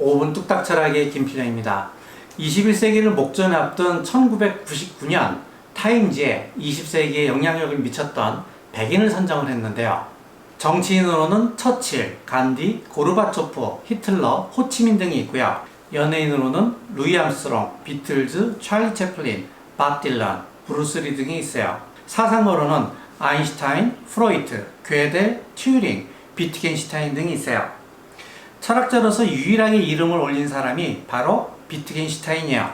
5분 뚝딱 철학의 김필영입니다. 21세기를 목전에 앞둔 1999년 타임지에 20세기에 영향력을 미쳤던 백인을 선정을 했는데요. 정치인으로는 처칠, 간디, 고르바초프, 히틀러, 호치민 등이 있고요. 연예인으로는 루이 암스트롱, 비틀즈, 찰리 채플린, 밥 딜런, 브루스 리 등이 있어요. 사상으로는 아인슈타인, 프로이트, 괴델, 튜링, 비트겐슈타인 등이 있어요. 철학자로서 유일하게 이름을 올린 사람이 바로 비트겐슈타인이에요.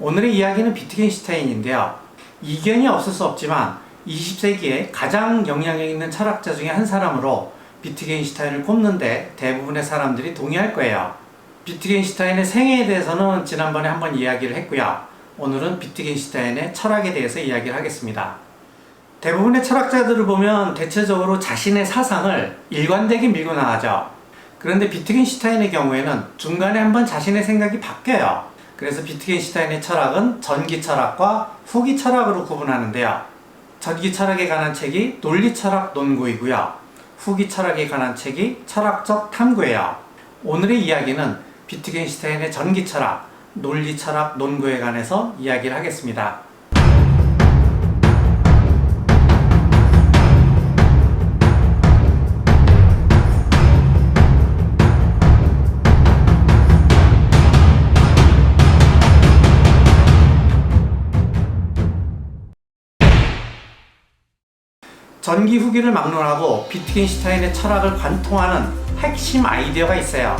오늘의 이야기는 비트겐슈타인인데요. 이견이 없을 수 없지만 20세기에 가장 영향력 있는 철학자 중에 한 사람으로 비트겐슈타인을 꼽는데 대부분의 사람들이 동의할 거예요. 비트겐슈타인의 생애에 대해서는 지난번에 한번 이야기를 했고요. 오늘은 비트겐슈타인의 철학에 대해서 이야기를 하겠습니다. 대부분의 철학자들을 보면 대체적으로 자신의 사상을 일관되게 밀고 나가죠. 그런데 비트겐슈타인의 경우에는 중간에 한번 자신의 생각이 바뀌어요. 그래서 비트겐슈타인의 철학은 전기 철학과 후기 철학으로 구분하는데요. 전기 철학에 관한 책이 논리 철학 논구이고요. 후기 철학에 관한 책이 철학적 탐구예요. 오늘의 이야기는 비트겐슈타인의 전기 철학, 논리 철학 논구에 관해서 이야기를 하겠습니다. 전기 후기를 막론하고 비트겐슈타인의 철학을 관통하는 핵심 아이디어가 있어요.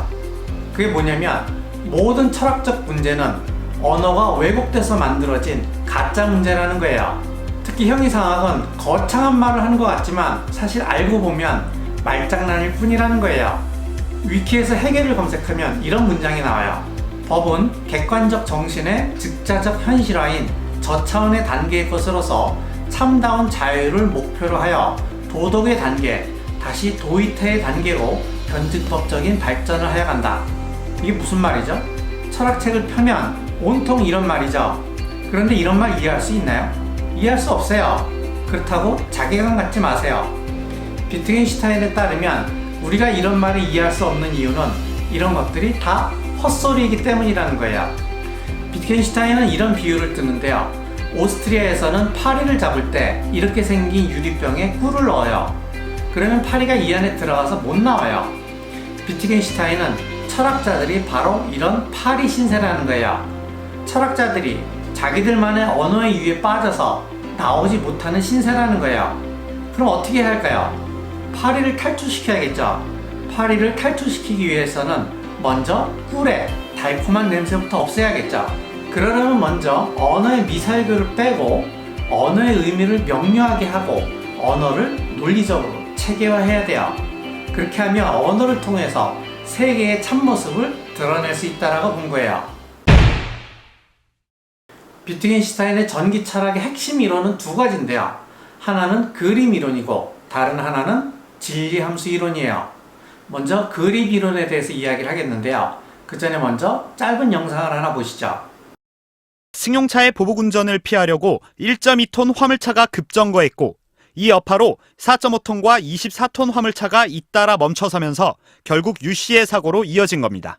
그게 뭐냐면 모든 철학적 문제는 언어가 왜곡돼서 만들어진 가짜 문제라는 거예요. 특히 형이상학은 거창한 말을 하는 것 같지만 사실 알고 보면 말장난일 뿐이라는 거예요. 위키에서 해결을 검색하면 이런 문장이 나와요. 법은 객관적 정신의 즉자적 현실화인 저차원의 단계의 것으로서 참다운 자유를 목표로 하여 도덕의 단계, 다시 도의태의 단계로 변증법적인 발전을 하여 간다. 이게 무슨 말이죠? 철학책을 펴면 온통 이런 말이죠. 그런데 이런 말 이해할 수 있나요? 이해할 수 없어요. 그렇다고 자괴감 갖지 마세요. 비트겐슈타인에 따르면 우리가 이런 말을 이해할 수 없는 이유는 이런 것들이 다 헛소리이기 때문이라는 거예요. 비트겐슈타인은 이런 비유를 뜨는데요. 오스트리아에서는 파리를 잡을 때 이렇게 생긴 유리병에 꿀을 넣어요. 그러면 파리가 이 안에 들어가서 못 나와요. 비트겐슈타인은 철학자들이 바로 이런 파리 신세라는 거예요. 철학자들이 자기들만의 언어의 유에 빠져서 나오지 못하는 신세라는 거예요. 그럼 어떻게 해야 할까요? 파리를 탈출시켜야겠죠. 파리를 탈출시키기 위해서는 먼저 꿀의 달콤한 냄새부터 없애야겠죠. 그러려면 먼저 언어의 미사일교를 빼고 언어의 의미를 명료하게 하고 언어를 논리적으로 체계화해야 돼요. 그렇게 하면 언어를 통해서 세계의 참모습을 드러낼 수 있다라고 본 거예요. 비트겐슈타인의 전기 철학의 핵심 이론은 두 가지인데요. 하나는 그림 이론이고 다른 하나는 진리 함수 이론이에요. 먼저 그림 이론에 대해서 이야기를 하겠는데요. 그 전에 먼저 짧은 영상을 하나 보시죠. 승용차의 보복 운전을 피하려고 1.2톤 화물차가 급정거했고 이 여파로 4.5톤과 24톤 화물차가 잇따라 멈춰서면서 결국 유 씨의 사고로 이어진 겁니다.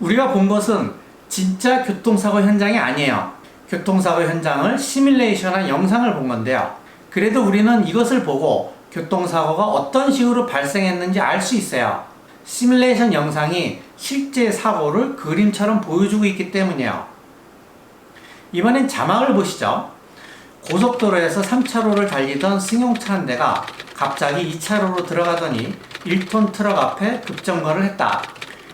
우리가 본 것은 진짜 교통사고 현장이 아니에요. 교통사고 현장을 시뮬레이션한 영상을 본 건데요. 그래도 우리는 이것을 보고 교통사고가 어떤 식으로 발생했는지 알 수 있어요. 시뮬레이션 영상이 실제 사고를 그림처럼 보여주고 있기 때문이에요. 이번엔 자막을 보시죠. 고속도로에서 3차로를 달리던 승용차 한 대가 갑자기 2차로로 들어가더니 1톤 트럭 앞에 급정거를 했다.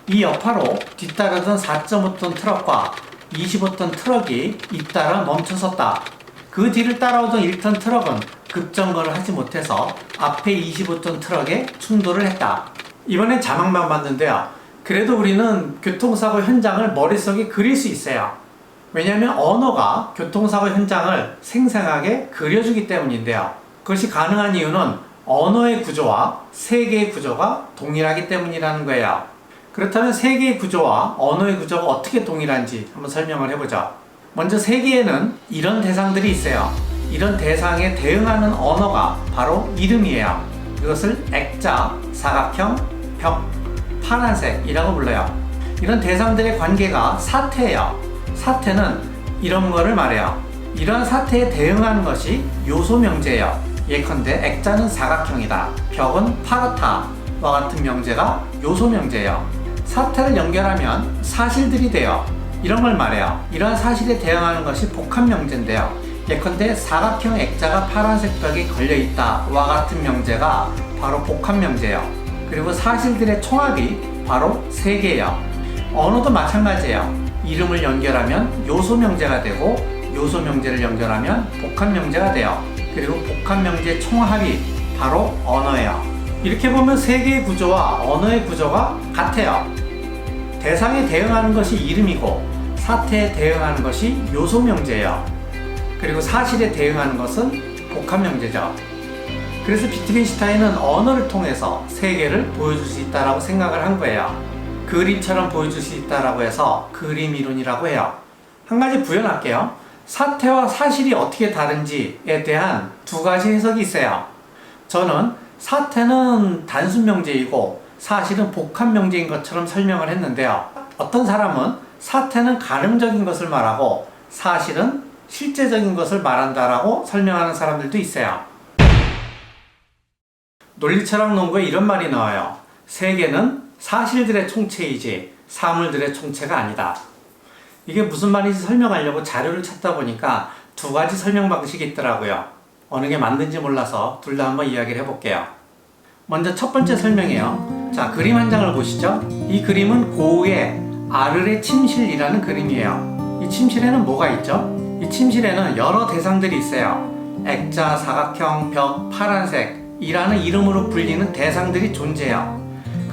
이 여파로 뒤따르던 4.5톤 트럭과 25톤 트럭이 잇따라 멈춰섰다. 그 뒤를 따라오던 1톤 트럭은 급정거를 하지 못해서 앞에 25톤 트럭에 충돌을 했다. 이번엔 자막만 봤는데요. 그래도 우리는 교통사고 현장을 머릿속에 그릴 수 있어요. 왜냐하면 언어가 교통사고 현장을 생생하게 그려주기 때문인데요. 그것이 가능한 이유는 언어의 구조와 세계의 구조가 동일하기 때문이라는 거예요. 그렇다면 세계의 구조와 언어의 구조가 어떻게 동일한지 한번 설명을 해보죠. 먼저 세계에는 이런 대상들이 있어요. 이런 대상에 대응하는 언어가 바로 이름이에요. 이것을 액자, 사각형, 벽, 파란색이라고 불러요. 이런 대상들의 관계가 사태예요. 사태는 이런 거를 말해요. 이런 사태에 대응하는 것이 요소 명제예요. 예컨대 액자는 사각형이다. 벽은 파랗다와 같은 명제가 요소 명제예요. 사태를 연결하면 사실들이 돼요. 이런 걸 말해요. 이러한 사실에 대응하는 것이 복합 명제인데요. 예컨대 사각형 액자가 파란색 벽에 걸려 있다와 같은 명제가 바로 복합 명제예요. 그리고 사실들의 총합이 바로 세 개예요. 언어도 마찬가지예요. 이름을 연결하면 요소 명제가 되고 요소 명제를 연결하면 복합 명제가 돼요. 그리고 복합 명제 총합이 바로 언어예요. 이렇게 보면 세 개의 구조와 언어의 구조가 같아요. 대상에 대응하는 것이 이름이고 사태에 대응하는 것이 요소 명제예요. 그리고 사실에 대응하는 것은 복합 명제죠. 그래서 비트겐슈타인은 언어를 통해서 세계를 보여줄 수 있다라고 생각을 한 거예요. 그림처럼 보여줄 수 있다라고 해서 그림 이론이라고 해요. 한 가지 부연할게요. 사태와 사실이 어떻게 다른지에 대한 두 가지 해석이 있어요. 저는 사태는 단순 명제이고 사실은 복합 명제인 것처럼 설명을 했는데요. 어떤 사람은 사태는 가능적인 것을 말하고 사실은 실제적인 것을 말한다라고 설명하는 사람들도 있어요. 논리철학 논구에 이런 말이 나와요. 세계는 사실들의 총체이지 사물들의 총체가 아니다. 이게 무슨 말인지 설명하려고 자료를 찾다 보니까 두 가지 설명 방식이 있더라고요. 어느 게 맞는지 몰라서 둘 다 한번 이야기를 해볼게요. 먼저 첫 번째 설명이에요. 자, 그림 한 장을 보시죠. 이 그림은 고우의 아르레 침실이라는 그림이에요. 이 침실에는 뭐가 있죠? 이 침실에는 여러 대상들이 있어요. 액자, 사각형, 벽, 파란색 이라는 이름으로 불리는 대상들이 존재해요.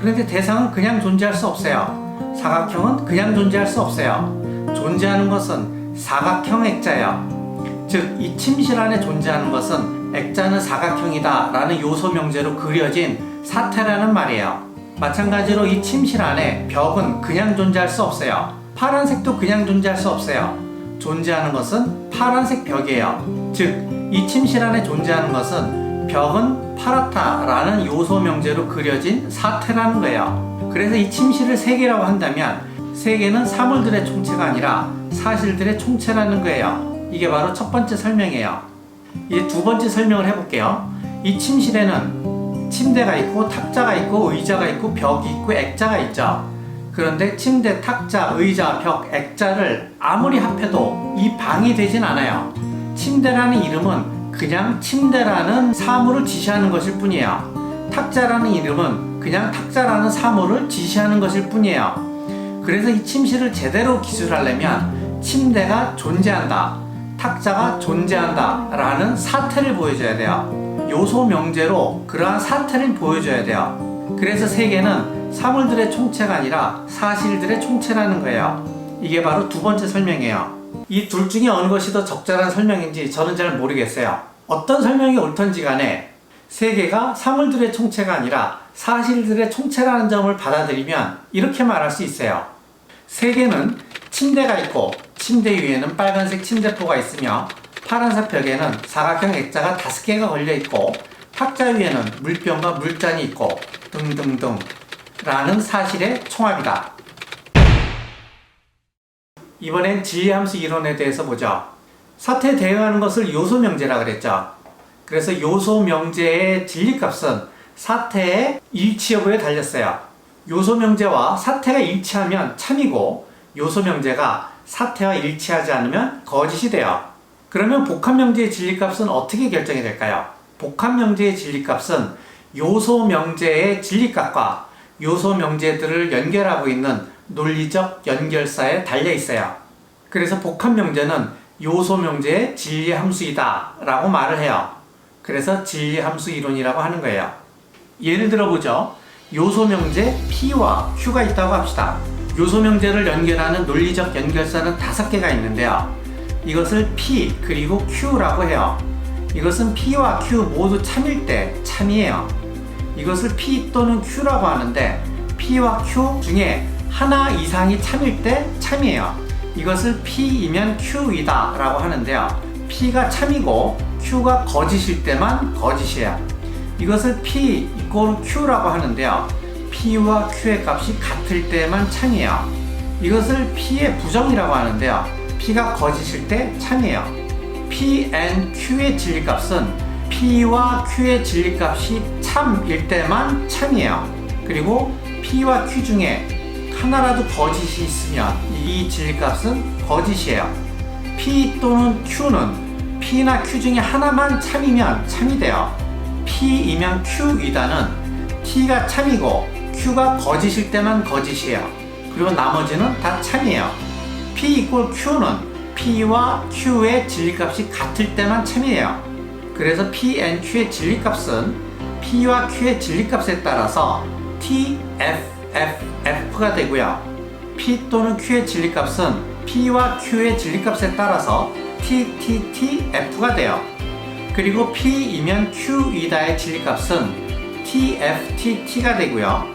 그런데 대상은 그냥 존재할 수 없어요. 사각형은 그냥 존재할 수 없어요. 존재하는 것은 사각형 액자예요. 즉, 이 침실 안에 존재하는 것은 액자는 사각형이다 라는 요소 명제로 그려진 사태라는 말이에요. 마찬가지로 이 침실 안에 벽은 그냥 존재할 수 없어요. 파란색도 그냥 존재할 수 없어요. 존재하는 것은 파란색 벽이에요. 즉, 이 침실 안에 존재하는 것은 벽은 파랗다라는 요소 명제로 그려진 사태라는 거예요. 그래서 이 침실을 세계라고 한다면 세계는 사물들의 총체가 아니라 사실들의 총체라는 거예요. 이게 바로 첫 번째 설명이에요. 이제 두 번째 설명을 해볼게요. 이 침실에는 침대가 있고 탁자가 있고 의자가 있고 벽이 있고 액자가 있죠. 그런데 침대, 탁자, 의자, 벽, 액자를 아무리 합해도 이 방이 되진 않아요. 침대라는 이름은 그냥 침대라는 사물을 지시하는 것일 뿐이에요. 탁자라는 이름은 그냥 탁자라는 사물을 지시하는 것일 뿐이에요. 그래서 이 침실을 제대로 기술하려면 침대가 존재한다. 탁자가 존재한다 라는 사태를 보여줘야 돼요. 요소 명제로 그러한 사태를 보여줘야 돼요. 그래서 세계는 사물들의 총체가 아니라 사실들의 총체라는 거예요. 이게 바로 두 번째 설명이에요. 이 둘 중에 어느 것이 더 적절한 설명인지 저는 잘 모르겠어요. 어떤 설명이 옳던지 간에 세계가 사물들의 총체가 아니라 사실들의 총체라는 점을 받아들이면 이렇게 말할 수 있어요. 세계는 침대가 있고 침대 위에는 빨간색 침대포가 있으며 파란색 벽에는 사각형 액자가 다섯 개가 걸려 있고 탁자 위에는 물병과 물잔이 있고 등등등 라는 사실의 총합이다. 이번엔 진리함수 이론에 대해서 보죠. 사태에 대응하는 것을 요소 명제라 그랬죠. 그래서 요소 명제의 진리값은 사태의 일치 여부에 달렸어요. 요소 명제와 사태가 일치하면 참이고 요소 명제가 사태와 일치하지 않으면 거짓이 돼요. 그러면 복합 명제의 진리값은 어떻게 결정이 될까요? 복합 명제의 진리값은 요소 명제의 진리값과 요소 명제들을 연결하고 있는 논리적 연결사에 달려 있어요. 그래서 복합 명제는 요소 명제의 진리 함수이다 라고 말을 해요. 그래서 진리 함수 이론이라고 하는 거예요. 예를 들어 보죠. 요소 명제 P와 Q가 있다고 합시다. 요소 명제를 연결하는 논리적 연결사는 다섯 개가 있는데요. 이것을 P 그리고 Q라고 해요. 이것은 P와 Q 모두 참일 때 참이에요. 이것을 P 또는 Q라고 하는데 P와 Q 중에 하나 이상이 참일 때 참이에요. 이것을 P이면 Q이다 라고 하는데요. P가 참이고 Q가 거짓일 때만 거짓이에요. 이것을 P 이꼴 Q라고 하는데요. P와 Q의 값이 같을 때만 참이에요. 이것을 P의 부정이라고 하는데요. P가 거짓일 때 참이에요. P and Q의 진리값은 P와 Q의 진리값이 참일 때만 참이에요. 그리고 P와 Q 중에 하나라도 거짓이 있으면 이 진리값은 거짓이에요. P 또는 Q는 P나 Q 중에 하나만 참이면 참이 돼요. P이면 Q이다는 T가 참이고 Q가 거짓일 때만 거짓이에요. 그리고 나머지는 다 참이에요. P 이꼴 Q는 P와 Q의 진리값이 같을 때만 참이에요. 그래서 P and Q의 진리값은 P와 Q의 진리값에 따라서 T, F, F, F가 되고요. P 또는 Q의 진리값은 P와 Q의 진리값에 따라서 T, T, T, F가 돼요. 그리고 P이면 Q이다의 진리값은 T, F, T, T가 되고요.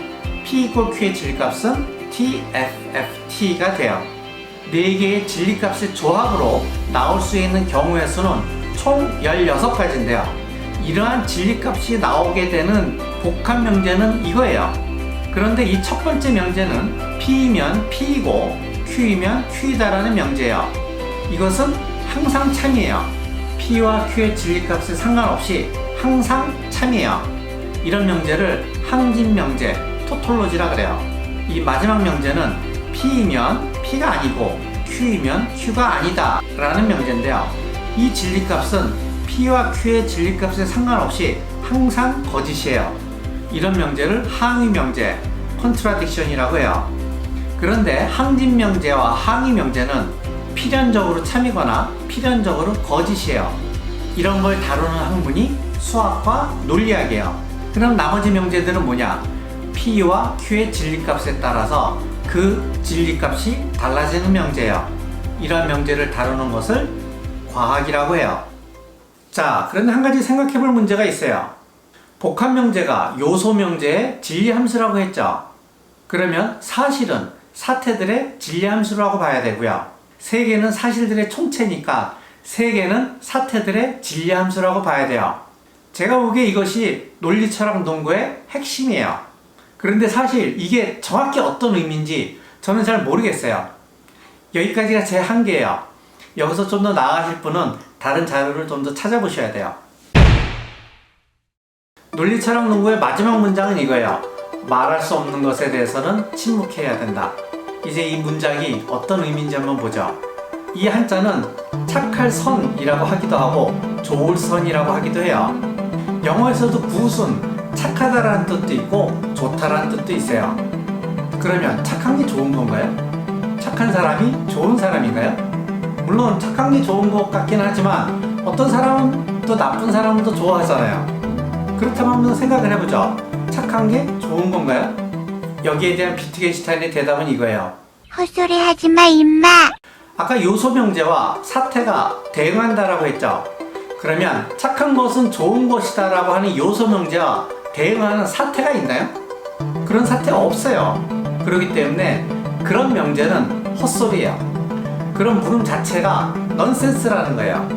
P 이꼴 Q의 진리값은 T, F, F, T가 돼요. 4개의 진리값의 조합으로 나올 수 있는 경우의 수는 총 16가지인데요. 이러한 진리값이 나오게 되는 복합 명제는 이거예요. 그런데 이 첫 번째 명제는 P이면 P이고 Q이면 Q이다라는 명제예요. 이것은 항상 참이에요. P와 Q의 진리값에 상관없이 항상 참이에요. 이런 명제를 항진 명제, 토톨로지라 그래요. 이 마지막 명제는 P이면 P가 아니고 Q이면 Q가 아니다 라는 명제인데요. 이 진리값은 P와 Q의 진리값에 상관없이 항상 거짓이에요. 이런 명제를 항의 명제, 컨트라딕션이라고 해요. 그런데 항진 명제와 항의 명제는 필연적으로 참이거나 필연적으로 거짓이에요. 이런 걸 다루는 학문이 수학과 논리학이에요. 그럼 나머지 명제들은 뭐냐? P와 Q의 진리값에 따라서 그 진리값이 달라지는 명제예요. 이런 명제를 다루는 것을 과학이라고 해요. 자, 그런데 한 가지 생각해 볼 문제가 있어요. 복합 명제가 요소 명제의 진리 함수라고 했죠. 그러면 사실은 사태들의 진리 함수라고 봐야 되고요. 세계는 사실들의 총체니까 세계는 사태들의 진리 함수라고 봐야 돼요. 제가 보기에 이것이 논리 철학 농구의 핵심이에요. 그런데 사실 이게 정확히 어떤 의미인지 저는 잘 모르겠어요. 여기까지가 제 한계예요. 여기서 좀 더 나아가실 분은 다른 자료를 좀 더 찾아보셔야 돼요. 논리 철학 농구의 마지막 문장은 이거예요. 말할 수 없는 것에 대해서는 침묵해야 된다. 이제 이 문장이 어떤 의미인지 한번 보죠. 이 한자는 착할 선이라고 하기도 하고 좋을 선이라고 하기도 해요. 영어에서도 굿은 착하다라는 뜻도 있고 좋다라는 뜻도 있어요. 그러면 착한 게 좋은 건가요? 착한 사람이 좋은 사람인가요? 물론 착한 게 좋은 것 같긴 하지만 어떤 사람은 또 나쁜 사람은 또 좋아하잖아요. 그렇다면 한번 생각을 해보죠. 착한 게 좋은 건가요? 여기에 대한 비트겐슈타인의 대답은 이거예요. 헛소리 하지 마, 임마. 아까 요소 명제와 사태가 대응한다라고 했죠. 그러면 착한 것은 좋은 것이다라고 하는 요소 명제와 대응하는 사태가 있나요? 그런 사태가 없어요. 그렇기 때문에 그런 명제는 헛소리예요. 그런 물음 자체가 넌센스라는 거예요.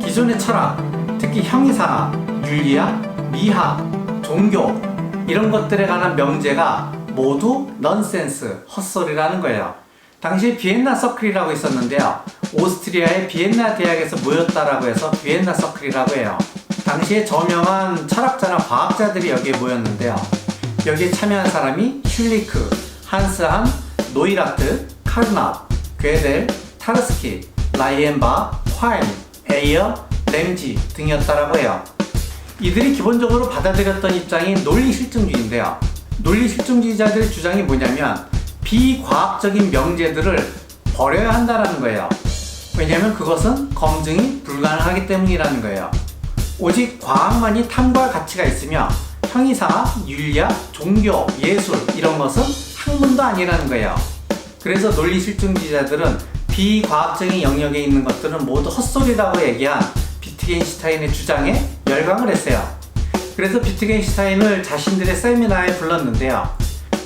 기존의 철학, 특히 형이상학, 윤리학, 미학, 종교 이런 것들에 관한 명제가 모두 넌센스, 헛소리라는 거예요. 당시 비엔나 서클이라고 있었는데요. 오스트리아의 비엔나 대학에서 모였다라고 해서 비엔나 서클이라고 해요. 당시에 저명한 철학자나 과학자들이 여기에 모였는데요. 여기에 참여한 사람이 슐리크, 한스한, 노이라트, 카르납, 괴델, 타르스키, 라이엔바, 화임, 에이어, 램지 등이었다라고 해요. 이들이 기본적으로 받아들였던 입장이 논리 실증주의인데요. 논리 실증주의자들의 주장이 뭐냐면 비과학적인 명제들을 버려야 한다는 거예요. 왜냐하면 그것은 검증이 불가능하기 때문이라는 거예요. 오직 과학만이 탐구할 가치가 있으며 형이상학, 윤리학, 종교, 예술 이런 것은 학문도 아니라는 거예요. 그래서 논리 실증주의자들은 비과학적인 영역에 있는 것들은 모두 헛소리라고 얘기한 비트겐슈타인의 주장에 열광을 했어요. 그래서 비트겐슈타인을 자신들의 세미나에 불렀는데요.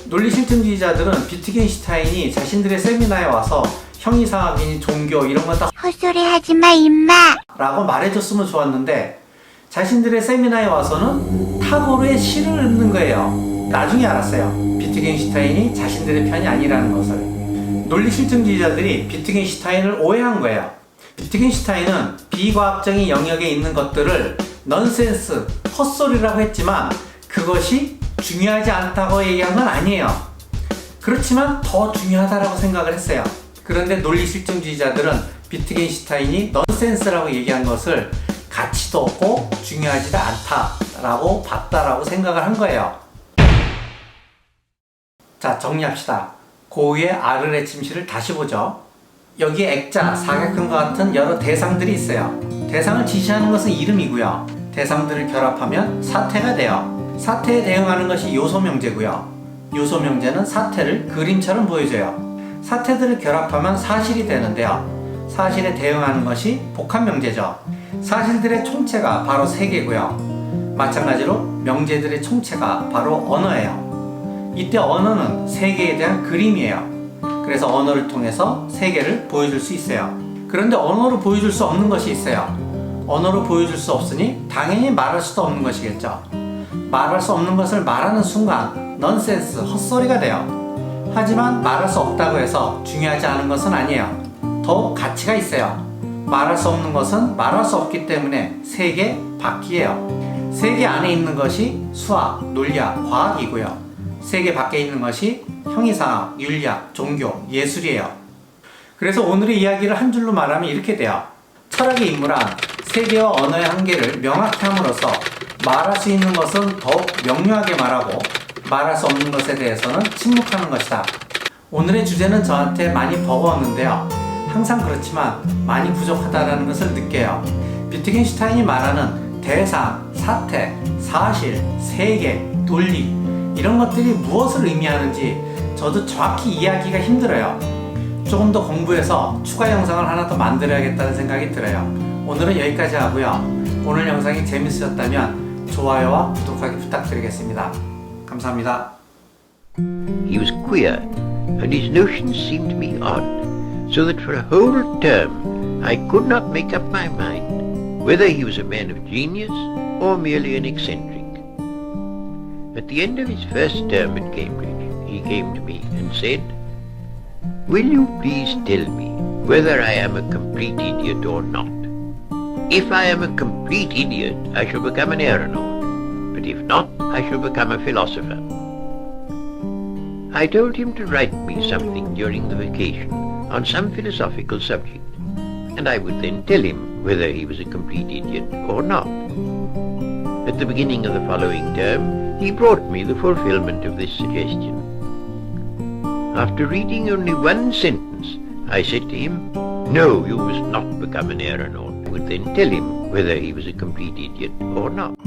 논리 실증주의자들은 비트겐슈타인이 자신들의 세미나에 와서 형이상학이니 종교 이런 거다 헛소리 하지 마, 임마. 라고 말해줬으면 좋았는데 자신들의 세미나에 와서는 타고르의 시를 읽는 거예요. 나중에 알았어요. 비트겐슈타인이 자신들의 편이 아니라는 것을. 논리 실증주의자들이 비트겐슈타인을 오해한 거예요. 비트겐슈타인은 비과학적인 영역에 있는 것들을 넌센스, 헛소리라고 했지만 그것이 중요하지 않다고 얘기한 건 아니에요. 그렇지만 더 중요하다라고 생각을 했어요. 그런데 논리 실증주의자들은 비트겐슈타인이 넌센스라고 얘기한 것을 가치도 없고 중요하지도 않다라고 봤다라고 생각을 한 거예요. 자, 정리합시다. 고유의 아르레침시를 다시 보죠. 여기에 액자, 사각형과 같은 여러 대상들이 있어요. 대상을 지시하는 것은 이름이고요. 대상들을 결합하면 사태가 돼요. 사태에 대응하는 것이 요소명제고요. 요소명제는 사태를 그림처럼 보여줘요. 사태들을 결합하면 사실이 되는데요. 사실에 대응하는 것이 복합명제죠. 사실들의 총체가 바로 세계고요. 마찬가지로 명제들의 총체가 바로 언어예요. 이때 언어는 세계에 대한 그림이에요. 그래서 언어를 통해서 세계를 보여줄 수 있어요. 그런데 언어로 보여줄 수 없는 것이 있어요. 언어로 보여줄 수 없으니 당연히 말할 수도 없는 것이겠죠. 말할 수 없는 것을 말하는 순간 넌센스, 헛소리가 돼요. 하지만 말할 수 없다고 해서 중요하지 않은 것은 아니에요. 더욱 가치가 있어요. 말할 수 없는 것은 말할 수 없기 때문에 세계 밖이에요. 세계 안에 있는 것이 수학, 논리학, 과학이고요. 세계 밖에 있는 것이 형이상학, 윤리학, 종교, 예술이에요. 그래서 오늘의 이야기를 한 줄로 말하면 이렇게 돼요. 철학의 인물한 세계와 언어의 한계를 명확히 함으로써 말할 수 있는 것은 더욱 명료하게 말하고 말할 수 없는 것에 대해서는 침묵하는 것이다. 오늘의 주제는 저한테 많이 버거웠는데요. 항상 그렇지만 많이 부족하다는 것을 느껴요. 비트겐슈타인이 말하는 대상, 사태, 사실, 세계, 논리 이런 것들이 무엇을 의미하는지 저도 정확히 이해하기가 힘들어요. 조금 더 공부해서 추가 영상을 하나 더 만들어야겠다는 생각이 들어요. 오늘은 여기까지 하고요. 오늘 영상이 재밌으셨다면 좋아요와 구독하기 부탁드리겠습니다. 감사합니다. He was queer, and his notions seemed to me odd, so that for a whole term I could not make up my mind whether he was a man of genius or merely an eccentric. At the end of his first term at Cambridge, he came to me and said, Will you please tell me whether I am a complete idiot or not? If I am a complete idiot, I shall become an aeronaut, but if not, I shall become a philosopher. I told him to write me something during the vacation on some philosophical subject, and I would then tell him whether he was a complete idiot or not. At the beginning of the following term, he brought me the fulfillment of this suggestion. After reading only one sentence, I said to him, No, you must not become an aeronaut. I would then tell him whether he was a complete idiot or not.